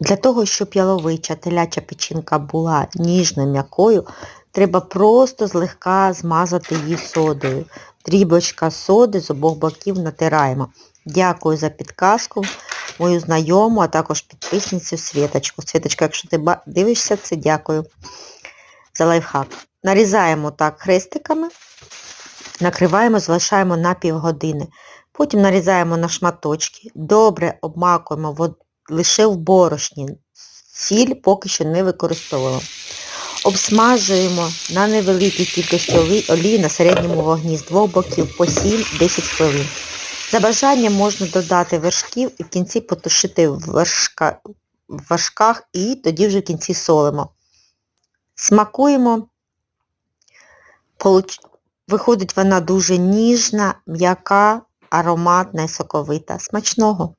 Для того, щоб яловича теляча печінка була ніжною м'якою, треба просто злегка змазати її содою. Дрібочка соди з обох боків натираємо. Дякую за підказку, мою знайому, а також підписницю Світочку. Світочка, якщо ти дивишся це, дякую за лайфхак. Нарізаємо так хрестиками, накриваємо, залишаємо на півгодини. Потім нарізаємо на шматочки, добре обмакуємо лише в борошні. Сіль поки що не використовуємо. Обсмажуємо на невеликій кількості олії на середньому вогні з двох боків по 7-10 хвилин. За бажанням можна додати вершків і в кінці потушити в, вершка, в вершках і тоді вже в кінці солимо. Смакуємо. Виходить вона дуже ніжна, м'яка, ароматна і соковита. Смачного!